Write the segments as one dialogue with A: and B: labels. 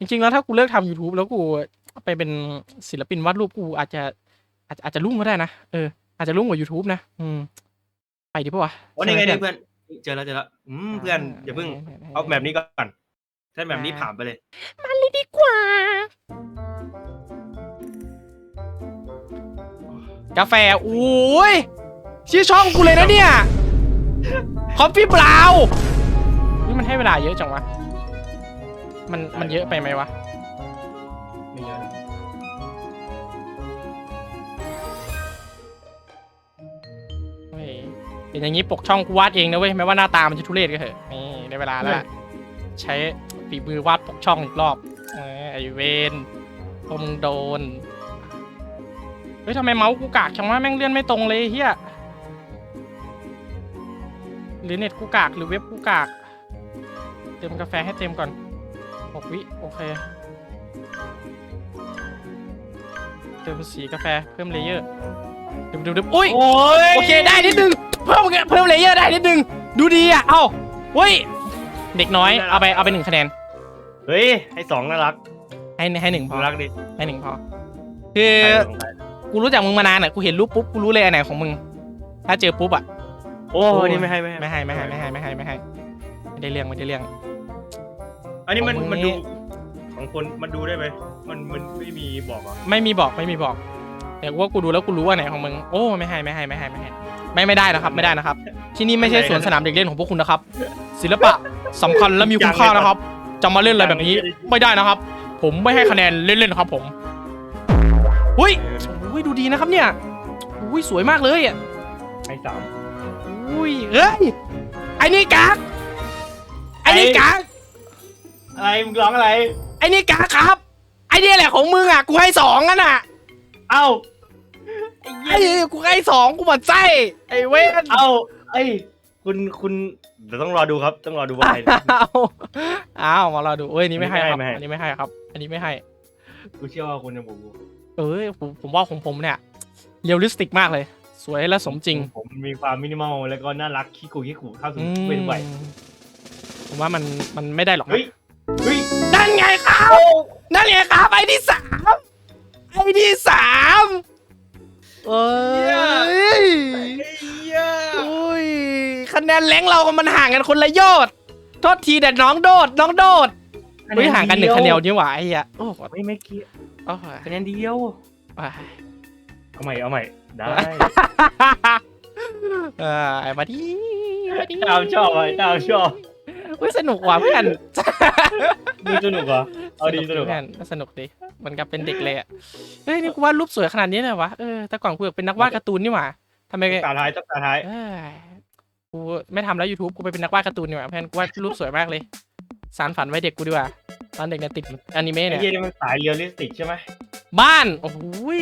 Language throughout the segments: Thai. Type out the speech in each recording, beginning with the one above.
A: จริงๆแล้วถ้ากูเลิกทำ YouTube แล้วกูไปเป็นศิลปินวาดรูปกูอาจจะอาจจะอาจจะรุ่งก็ได้นะเอออาจจะรุ่งกว่า YouTube นะอืมไปดีปะวะ
B: โอ้นี่ไง
A: ใช่
B: นี่
A: หม
B: เพื่อนเจอแล้วเจอแล้วอืมเพื่อนอย่าเพิ่งเอาแบบนี้ก่อนใช้แบบนี้ผ่านไปเลย
A: ดีกว่า กาแฟโอ้ยชื่อช่องกูเลยนะเนี่ย คอฟฟี่บราวนี่มันให้เวลาเยอะจังวะ มันมันเยอะไปไหมวะ
B: ไม่เยอะนะ
A: เฮ้ยเป็นอย่างนี้ปกช่องกูวาดเองนะเว้ยแม้ว่าหน้าตามันจะทุเรศก็เถอะนี่ได้เวลาแล้วล่ะใช้ฝีมือวาดปกช่องอีกรอบเออไอเวนพอมึงโดนเฮ้ยทำไมเมาส์กูกากจังวะแม่งเลื่อนไม่ตรงเลยเฮียหรือเน็ตกูกากหรือเว็บกูกาก เติมกาแฟให้เต็มก่อน หกวิ โอเคเติมสีกาแฟเพิ่มเลเยอร์ดึบดึบดึบอุ้ย
B: โอ้ย
A: โอเคได้นิดนึง เพิ่มเพิ่มเลเยอร์ได้นิดนึง ดูดีอะ เอ้าเฮ้ย เด็กน้อย เอาไป เอาไปหนึ่งคะแนน
B: เฮ้ย ให้สองน่ารัก
A: ให้ให้หนึ่งพอ
B: น่ารักดิ
A: ให้หนึ่งพอ คือ
B: ใครของใคร
A: กูรู้จักมึงมานานอะ กูเห็นรูปปุ๊บ กูรู้เลยอันไหนของมึง ถ้าเจอปุ๊บอะ
B: โอ้ยนี่ไม่ให้ไม่ให้
A: ไม่ให้ ไม่ให้ ไม่ให้ ไม่ให้ ไม่ให้ ไม่ได้เรื่องไม่ได้เรื่อง
B: อันนี้มัน
A: ของมึง
B: มัน
A: นี่
B: ดูของคนมันดูได้ไหมมันมันไม่มีบอกอะ
A: ไม่มีบอกไม่มีบอก แต่ว่ากูดูแล้วกูรู้ว่าไหนของมึงโอ้ไม่ให้ไม่ให้ไม่ให้ไม่ให้ไม่ไม่ได้นะครับไม่ได้นะครับ ที่นี่ไม่ใช่สวนสนามเด็กเล่นของพวกคุณนะครับ ศิลปะสำคัญและมีคุณค่านะครับจะมาเล่นอะไรแบบนี้ไม่ได้นะครับ ผมไม่ให้คะแนนเล่นๆครับผมอุ้ยอุ้ยดูดีนะครับเนี่ยอุ้ยสวยมากเลยอะ
B: ให้สาม
A: อุ้ยเอ้ยไอ้นี่กากไอ้นี่กาก
B: อะไร มึงร้องอะไร
A: ไอ้นี่กากครับ ไอ้นี่แหละของมึงอะ กูให้สองอะน่ะ
B: เอ้า
A: ไอ้กูให้สองกูหมันไส้ไอ้เว้ย
B: เอ้าไอ้ยคุณคุณเดี๋ยวต้องรอดูครับ ต้องรอดูว่าใคร
A: อ้าวอ้าวมาเราดูเอ้ยอันนี้ไม่ให้ครับ
B: ไม่ให้
A: อันนี้ไม่ให้ครับ อันนี้ไม่ให้
B: กูเชื่อว่าคุณจะบอกกู
A: เอ้ยผมผมว่าของผมเนี่ยเรียลลิสติกมากเลย สวยและสมจริง
B: ผมมีความมินิมอลแล้วก็น่ารักขี้กูขี้ขู่เข้าถึง
A: อืม
B: เป็นไหว
A: ผมว่ามันมันไม่ได้หรอกนะ
B: เฮ้ย เฮ้ย
A: นั่นไงครับ นั่นไงครับ ไอ้ที่สามไอ้ที่สามเอ้ยอุ้ยคะแนนแรงเรากับมันห่างกันคนละยอดโทษทีแต่น้องโดด น้องโดดเฮ้ยห่างกันหนึ่งคะแนนนี่หว่าไอ้เหี้ยโอ้โห
B: ไม่ไม่เกี่ยวคะแนนเดียวเอาใหม่เอาใหม่ได้
A: ไอ้มาดีมาดี
B: ตามชอบไอ้ตามชอบ
A: เฮ้ยสนุกว่ะเพื่อน
B: ดูสนุกเหรอเอาดีสนุก
A: เพื่อนสนุกดีเหมันกับเป็นเด็กเลยอะเฮ้ยนี่กูวาดรูปสวยขนาดนี้เลยวะเออแต่ก่อนกูอยากเป็นนักวาดการ์ตูนนี่หว่าทำไม
B: ตาท้ายตาท้าย
A: เอ้ยกูไม่ทำแล้ว YouTube กูไปเป็นนักวาดการ์ตูนดีกว่าเพื่อนกูวาดรูปสวยมากเลย สารฝันไว้เด็กกูดีกว่าตอนเด็กเนี่ยติดอนิเมะ
B: ไอ้
A: เนี่ย
B: เหี้ยนี่มันสายเรียลลิสติกใช่ไหม
A: บ้าน โอ้โหย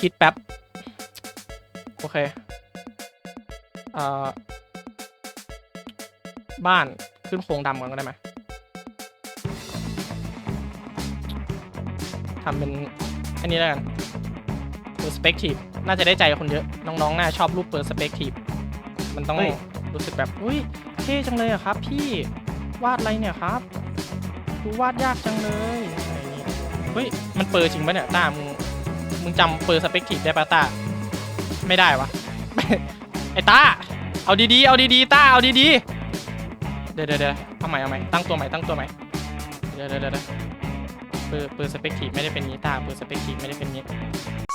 A: คิดแป๊บ โอเคเอ่อบ้าน ขึ้นโครงดำก่อนก็ได้ไหมทำเป็นอันนี้แล้วกัน perspective น่าจะได้ใจคนเยอะ น้องๆ น่าชอบรูป perspective มันต้องรู้สึกแบบ อุ้ยเท่จังเลยอะครับ พี่วาดอะไรเนี่ยครับดูวาดยากจังเลยอะไรอย่างงี้เฮ้ย มันเปอร์จริงปะเนี่ยต้ามึงมึงจำเปอร์สเปกทีฟได้ปะต้าไม่ได้วะไอ้ต้าเอาดีๆ เอาดีๆต้าเอาดีๆ เดี๋ยวเดี๋ยวเดี๋ยวเอาใหม่เอาใหม่ตั้งตัวใหม่ตั้งตัวใหม่เดี๋ยวเดี๋ยวเดี๋ยวเปอร์เปอร์สเปกทีฟไม่ได้เป็นงี้ต้าเปอร์สเปกทีฟไม่ได้เป็นงี้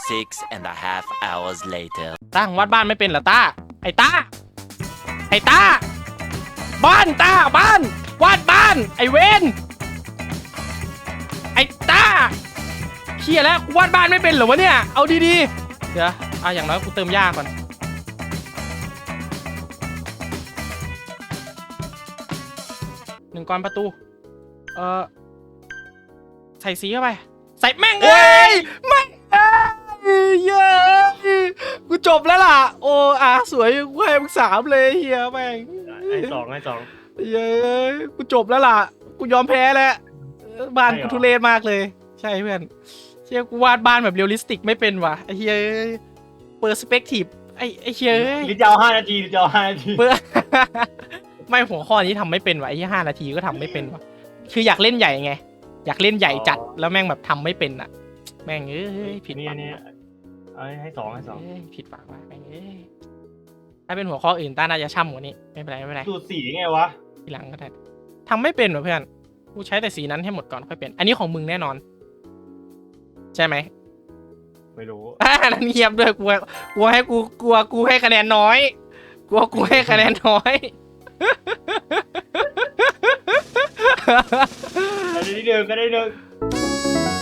C: Six and a half hours later.
A: ต้าของวาดบ้านไม่เป็นเหรอต้าไอ้ต้าไอ้ต้าบ้านต้าบ้าน วาดบ้าน ไอ้เวนไอ้ต้าเคียแล้วกูวาดบ้านไม่เป็นเหรอวะเนี่ยเอาดีๆเดี๋ยวเอาอย่างน้อยกูเติมยาก่อน ก้อนประตู เออใส่สีเข้าไป ใส่แม่งเอ้ยแม่งเอ้ยเย้ยกูจบแล้วล่ะ โอ้อาสวยกูให้มึงสามเลยเฮียแม่ง
B: ให้สองให้สอง
A: เย้ยกูจบแล้วล่ะ กูยอมแพ้แล้วเออบ้าน
B: ใช่เหร
A: กู
B: อ
A: ทุเรศมากเลย ใช่เพื่อนเชี่ยกูวาดบ้านแบบเรียลลิสติกไม่เป็นว่ะไอ้เฮ้ยเปอร์สเปกทีฟไอ้ไอ้เฮ้ย
B: หรือจะเอาห้านาทีหรือจะเอาห้านาที
A: เปอร์ ไม่หัวข้อนี้ทำไม่เป็นว่ะไอ้ที่ห้านาทีก็ทำไม่เป็นว่ะคืออยากเล่นใหญ่ไง อยากเล่นใหญ่จัด
B: อ๋อ
A: แล้วแม่งแบบทำไม่เป็นอะแม่งเอ้ยผิด
B: นี่
A: หวั
B: อั
A: ง
B: นนี้เอาให้สองให้สอง
A: เอ้ยผิดหวังว่ะแม่งเอ้ยถ้าเป็นหัวข้ออื่นต้าน่าจะช่ำกว่านี้ไม่เป็นไรไม่เป็นไร
B: สูตรสีไงวะ
A: ทีหลังก็ได้ทำไม่เป็นเหรอเพื่อน กูใช้แต่สีนั้นให้หมดก่อนค่อยเป็น อันนี้ของมึงแน่นอน ใช่ไหม
B: ไม่รู้
A: อ่านั่นเงียบด้วยกลัวกลัวให้กูกลัวกูให้คะแนนน้อยกลัวกูให้คะแนนน้อย
B: อันนี้เดิมก็ได้เดิม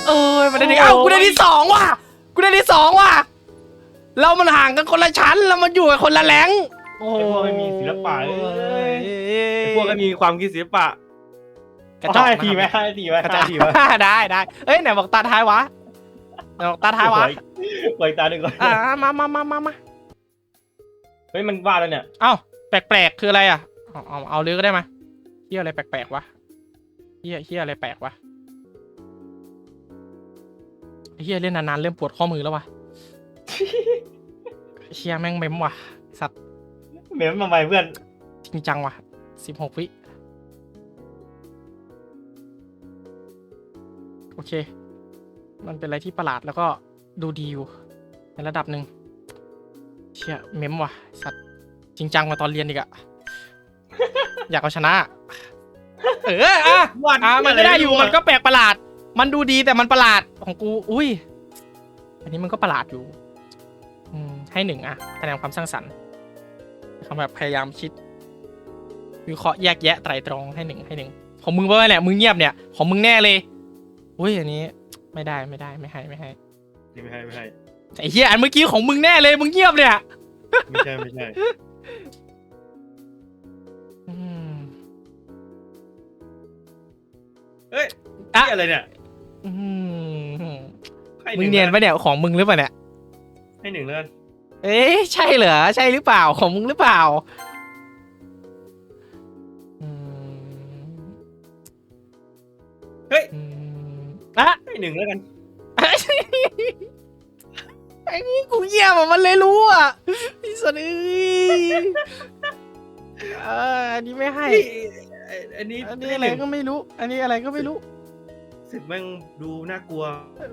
A: เอ้ยมาได้ที่
B: โอ้ย
A: เอ้ากูได้ที่สองว่ะกูได้ที่สองว่ะ เรามันห่างกันคนละชั้นเรามันอยู่กันคนละแหลงโอ้
B: ไอ้พวกไม่มีศิลปะเอ้ยไอ้พวกก็มีความคิดศิลปะ
A: กระจอก
B: ให้
A: นะ
B: ทีไหม
A: ครับ
B: ให้ทีไหม
A: กระจอ
B: ให้
A: ก
B: ทีไหม
A: ได้ได้เอ้ยไหนบอกตาท้ายวะไหนบอกตาท้ายวะ
B: ปล่อยตาหนึ่งก่อน
A: อ่ามามามามามา
B: เฮ้ยมันวาดแล้วเนี่ย
A: เอ้าแปลกๆคืออะไรอะ เอาเอาเอาเลยก็ได้มาเฮียอะไรแปลกๆวะเฮียเฮียอะไรแปลกวะเฮียเล่นนานๆเริ่มปวดข้อมือแล้ววะเฮียแม่งเมมว่ะสัตว์
B: เหม็นมาใหม่เพื่อน
A: จริงจังว่ะสิบหกวิโอเค มันเป็นอะไรที่ประหลาดแล้วก็ดูดีอยู่ ในระดับหนึ่งเชี่ยเมมว่ะ สัตว์จริงจังกว่าตอนเรียนอีกอะ อยากเอาชนะ เอออะ
B: วาด
A: อะมันก็ได้อยู่ะ
B: ร
A: มันก็แปลกประหลาด มันดูดีแต่มันประหลาดของกู อุ้ย อันนี้มันก็ประหลาดอยู่อืมให้หนึ่งอะคะแนนความสร้างสรรค์เขาแบบพยายามคิดวิเคราะห์แยกแยะไตรตรองให้หนึ่งให้หนึ่งของมึงว่าเนี่ยมึงเงียบเนี่ยของมึงแน่เลยอุ้ยอันนี้ ไม่ได้ไม่ได้ไม่ให้ไม่ให้
B: ไม่ใช่ไม่ใช่
A: ไอ้เหี้ยอันเมื่อกี้ของมึงแน่เลยมึงเงียบเนี่ย
B: ไม่ใช่ไม่ใช่ เฮ้ย
A: อะ
B: นี่อะไรเนี่ย
A: อืม
B: ให้ห
A: มึ
B: นึ่
A: งเนียนปะเนี่ยของมึงหรือเปล่าเนี่ย
B: ให้หนึ่งแล้วกัน
A: เอ๊ะใช่เหรอใช่หรือเปล่าของมึงหรือเปล่าอืม
B: เฮ้ย
A: อืมอะ
B: ให้หนึ่งแล้วกัน
A: ไอ้นี่กูเยี่ยมอะมันเลยรู้อะไอ้สัตว์เอ้ยเอออันนี้ไม่ให้
B: เฮ้ ยอันนี้
A: อันนี้อะไรก็ไม่รู้ อันนี้อะไรก็ไม่รู้
B: สึกแม่งดูน่ากลัว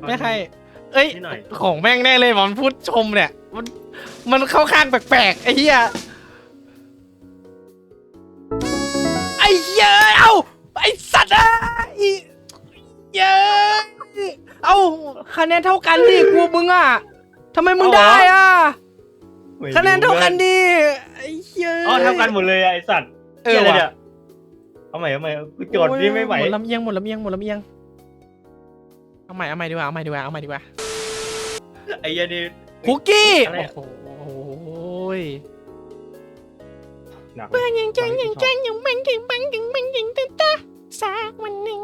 A: ไม่ให้เอ้ย
B: นิดหน่อย
A: ของแม่งแน่เลยมันพูดชมเนี่ย มันมันเข้าข้างแปลกๆไอ้เหี้ยไอ้เหี้ยเอ้าไอ้สัตว์เอ้ยเย้ยเอ้าคะแนนเท่ากันดิกูมึงอะทำไมมึงได้อะ
B: ไม่รู้
A: คะแนนเท่ากันดิไอ้เหี้ย
B: อ๋อเท่ากันหมดเลยอะไอสัตว์
A: เออ
B: หี้ยะไร
A: ว่ะ
B: นี่ย เอาใหม่เอาใหม่กูโจทย์นี่ไม่ไหว
A: หมดลำเอียงหมดลำเอียงหมดลำเอียงเอาใหม่เอาใหม่ดีกว่าเอาใหม่ดีกว่าเอาใหม่ดีกว่า
B: ไอ้เหี้ยันนี่
A: คุกกี้
B: อะไรอะ
A: โอ้โหย
B: หนัก
A: เพื่อนยังจังยังจังยังแม่งยังบังยังแม่งยังตาตาสักวันหนึ่ง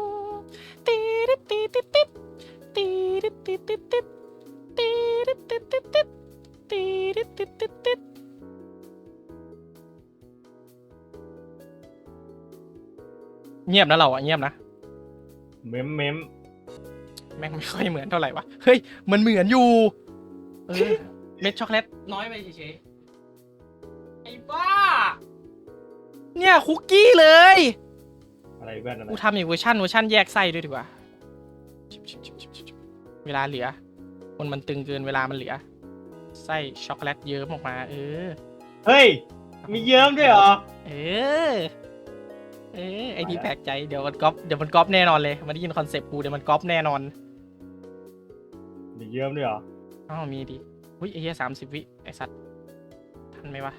A: ตีดตีดตีดตีดตีดตีดตีดตีดตีดตีดตีดตีดตีดตีดตีด เงียบนะเราอะเงียบนะ
B: เมมเมม
A: แม่งไม่ค่อยเหมือนเท่าไหร่วะ เฮ้ย มันเหมือนอยู่เออเม็ดช็อกโกแลต น้อยไปเฉยๆไอ้บ้า เนี่ยคุกกี้เลย
B: อะไรแว่นอะไร
A: กูทำอีกเวอร์ชันเวอร์ชันแยกไส้ด้วยดีกว่าเวลาเหลือ คนมันตึงเกินเวลามันเหลือ ไส้ช็อกโกแลตเยิ้มออกมา เออ
B: เฮ้ย มีเยิ้มด้วยเหรอ
A: เออ เออไอที่แปลกใจเดี๋ยวมันก๊อปเดี๋ยวมันก๊อปแน่นอนเลยมันได้ยินคอนเซปต์กูเดี๋ยวมันก๊อปแน่นอน
B: มีเยิ้มด้วยเหรอ
A: อ้าวมีดิอุ้ยไอ้เหี้ยสามสิบวิไอสัตว์ทันไหมวะ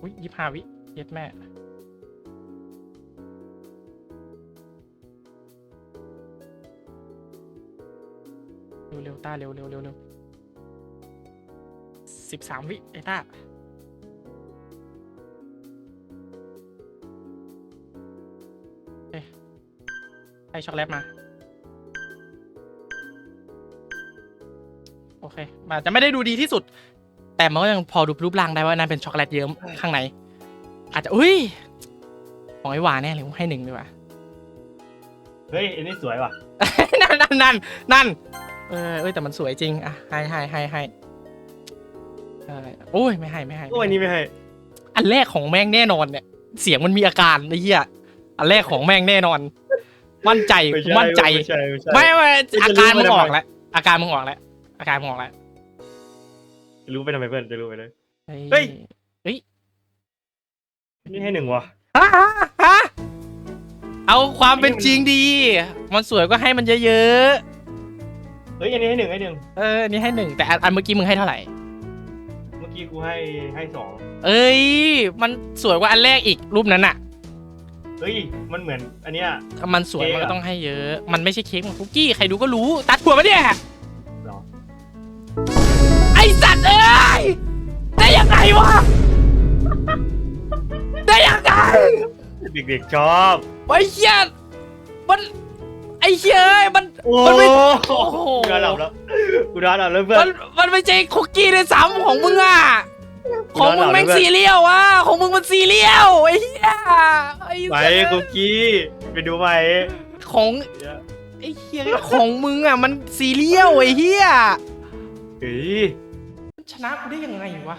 A: อุ้ยยี่ห้าวิเย็ดแม่เร็วเร็วต้าเร็วเร็วเร็วเร็วสิบสามวิไอ้ต้า ให้ช็อกโกแลตมา โอเคมันอาจจะไม่ได้ดูดีที่สุด แต่มันก็ยังพอดูรูปร่างได้ว่านั่นเป็นช็อกโกแลตเยิ้มข้างใน อาจจะอุ้ย ของไอ้หวานแน่เลยผมให้หนึ่งดีกว่า
B: เฮ้ยอันนี้สวยว่ะ
A: นั่นนั่นนั่นนั่นเออเอ้ยแต่มันสวยจริง อะ ให้ให้ให้ให้เออโอ้ยไม่ให้ไม่ให้
B: โอ้ยอันนี้ไม่ให้
A: อันแรกของแม่งแน่นอนเนี่ย เสียงมันมีอาการไอ้เหี้ยอันแรกของแม่งแน่นอน มั่นใจ
B: ไม่
A: กู
B: ใช่
A: มั่นใจ
B: ไม่ใช่ไม่ใช่
A: ไม่ไม่
B: จะรู้
A: อาการมึง
B: ไปทำไม
A: ออกแล้วอาการมึงออกแล้วอาการมึงออกแล้ว
B: จะรู้ไปทำไมเพื่อนจะรู้ไปเลย เฮ้
A: เฮ้
B: ย
A: ย
B: นี่ให้หนึ่งวะ
A: ฮะฮะฮะเอาความเป็นจริงดี มันสวยก็ให้มันเยอะ
B: เฮ้ยอันนี้ให้หนึ่งให้หนึ่ง
A: ๆเออนี่ให้หนึ่งแต่อันอันเมื่อกี้มึงให้เท่าไหร่
B: เมื่อกี้กูให้ให้สอง
A: เอ้ย มันสวยกว่าอันแรกอีกรูปนั้นอะ
B: เฮ้ย มันเหมือนอันเนี้ย
A: ถ้ามันสวย
B: เค้ก
A: มันก็
B: อะ
A: ต้องให้เยอะ มันไม่ใช่เค้กมันคุกกี้ใครดูก็รู้ตัดหัวมาเนี่ย
B: เหรอ
A: ไอสัตว์เอ้ยได้ยังไงวะได้ยังไง
B: เด็กๆชอบ
A: ไอ้เหี้ยมันไอ้เหี้ยเอ้ยมัน
B: โอ้
A: มันไม่
B: โโอ้
A: โห
B: กูนอนหลับแล้วกูนอนหลับแล้วเพื่อ
A: มันนมันไม่ใช่คุกกี้ในซ้ำของมึงอะ
B: กู
A: ของ
B: นอนหลั
A: มึง
B: บ
A: แม่ง
B: แล้วเพื่อน
A: ซีเรียลอะของมึงมันซีเรียลไอ้เหี้ยไอ้
B: ไป
A: เหี้ย
B: คุกกี้ไปดูไป
A: ของไอ้เหี้ยของมึงอะมันซีเรียลไอ้เหี้ย
B: เฮ้ย
A: มันชนะกูได้ยังไงวะ